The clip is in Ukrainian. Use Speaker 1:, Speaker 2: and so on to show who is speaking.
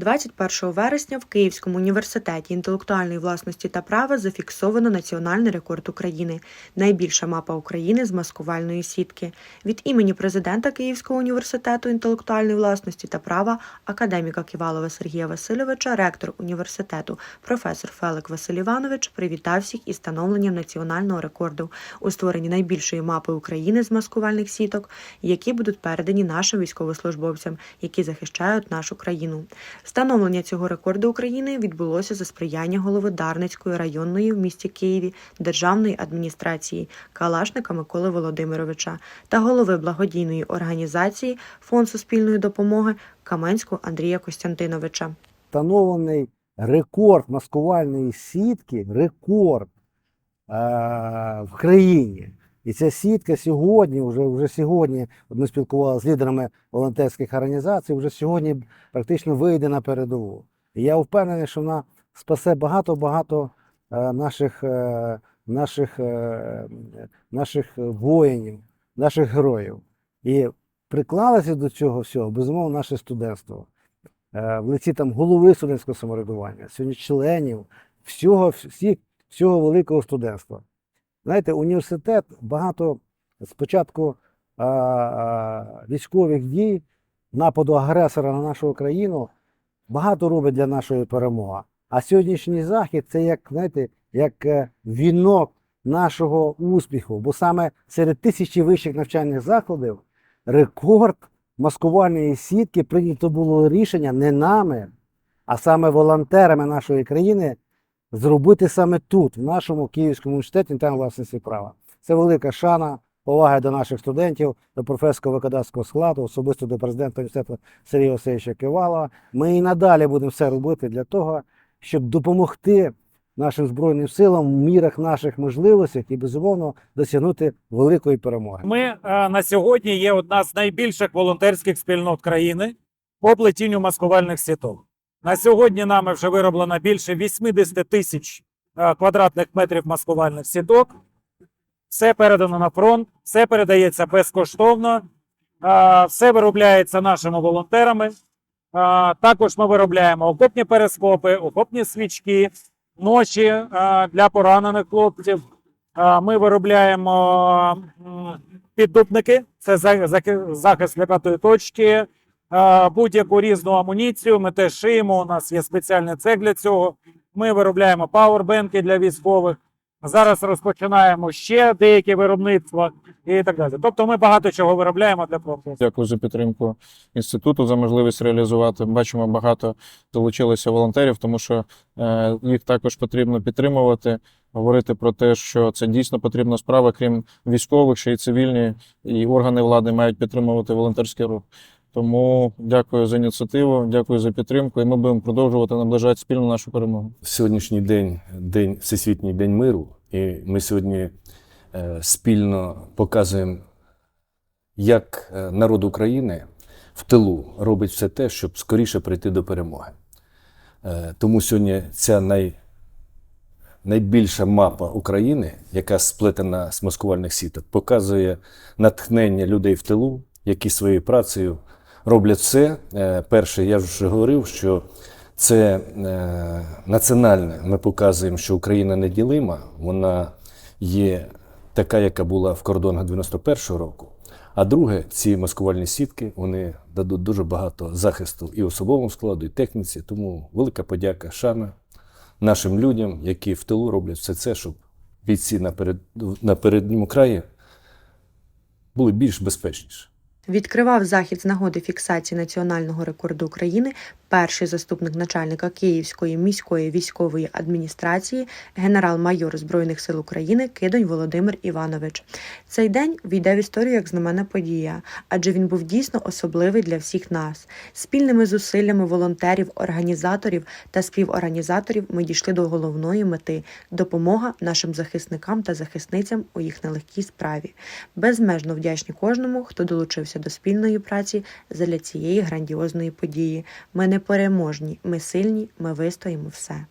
Speaker 1: 21 вересня в Київському університеті інтелектуальної власності та права зафіксовано національний рекорд України найбільша мапа України з маскувальної сітки. Від імені президента Київського університету інтелектуальної власності та права академіка Ківалова Сергія Васильовича, ректор університету, професор Фелик Василь Іванович привітав всіх із становленням національного рекорду у створенні найбільшої мапи України з маскувальних сіток, які будуть передані нашим військовослужбовцям, які захищають нашу країну. Встановлення цього рекорду України відбулося за сприяння голови Дарницької районної в місті Києві державної адміністрації Калашника Миколи Володимировича та голови благодійної організації Фонд суспільної допомоги Каменського Андрія Костянтиновича.
Speaker 2: встановлений рекорд маскувальної сітки, рекорд е- в країні. І ця сітка сьогодні, вже, вже сьогодні, от ми спілкувалися з лідерами волонтерських організацій, вже сьогодні практично вийде на передову. І я впевнений, що вона спасе багато-багато е, наших, е, наших, е, наших воїнів, наших героїв. І приклалося до цього всього, безумовно, наше студентство в лиці там голови студентського самоврядування, сьогодні членів всього, всіх, всього великого студентства. Знаєте, університет багато спочатку а, а, військових дій, нападу агресора на нашу країну, багато робить для нашої перемоги. А сьогоднішній захід це як, знаєте, як е, вінок нашого успіху. Бо саме серед тисячі вищих навчальних закладів рекорд маскувальної сітки прийнято було рішення не нами, а саме волонтерами нашої країни зробити саме тут, в нашому Київському університеті інтелектуальної власності права. Це велика шана, повага до наших студентів, до професорського викладацького складу, особисто до президента університету Сергія Васильовича Кивалова. Ми і надалі будемо все робити для того, щоб допомогти нашим Збройним силам в мірах наших можливостей і, безумовно, досягнути великої перемоги.
Speaker 3: Ми е, на сьогодні є одна з найбільших волонтерських спільнот країни по плетінню маскувальних сіток. На сьогодні нами вже вироблено більше 80 тисяч е, квадратних метрів маскувальних сіток. Все передано на фронт, все передається безкоштовно, е, все виробляється нашими волонтерами. Е, Також ми виробляємо окопні перископи, окопні свічки, ночі для поранених хлопців. Ми виробляємо піддупники, це за- за- захист для п'ятої точки, будь-яку різну амуніцію. Ми теж шиємо. У нас є спеціальний цех для цього. Ми виробляємо пауербенки для військових. Зараз розпочинаємо ще деякі виробництва і так далі. Тобто ми багато чого виробляємо для фронту.
Speaker 4: Дякую за підтримку інституту, за можливість реалізувати. Бачимо, багато долучилося волонтерів, тому що е, їх також потрібно підтримувати, говорити про те, що це дійсно потрібна справа, крім військових, ще й цивільні і органи влади мають підтримувати волонтерський рух. Тому дякую за ініціативу, дякую за підтримку, і ми будемо продовжувати наближати спільно нашу перемогу.
Speaker 5: Сьогоднішній день день Всесвітній день миру, і ми сьогодні е, спільно показуємо, як е, народ України в тилу робить все те, щоб скоріше прийти до перемоги. Е, Тому сьогодні ця най, найбільша мапа України, яка сплетена з маскувальних сіток, показує натхнення людей в тилу, які своєю працею роблять все. Е, Перше, я вже говорив, що це е, національне. Ми показуємо, що Україна неділима, вона є така, яка була в кордонах 91-го року. А друге, ці маскувальні сітки вони дадуть дуже багато захисту і особовому складу, і техніці. Тому велика подяка, шана нашим людям, які в тилу роблять все це, щоб бійці на передньому краї були більш безпечніші.
Speaker 1: Відкривав захід з нагоди фіксації національного рекорду України перший заступник начальника Київської міської військової адміністрації, генерал-майор Збройних сил України Кидонь Володимир Іванович. Цей день війде в історію як знаменна подія, адже він був дійсно особливий для всіх нас. Спільними зусиллями волонтерів, організаторів та співорганізаторів ми дійшли до головної мети допомога нашим захисникам та захисницям у їх нелегкій справі. Безмежно вдячні кожному, хто долучився до спільної праці задля цієї грандіозної події. Ми не переможні, ми сильні, ми вистоїмо все.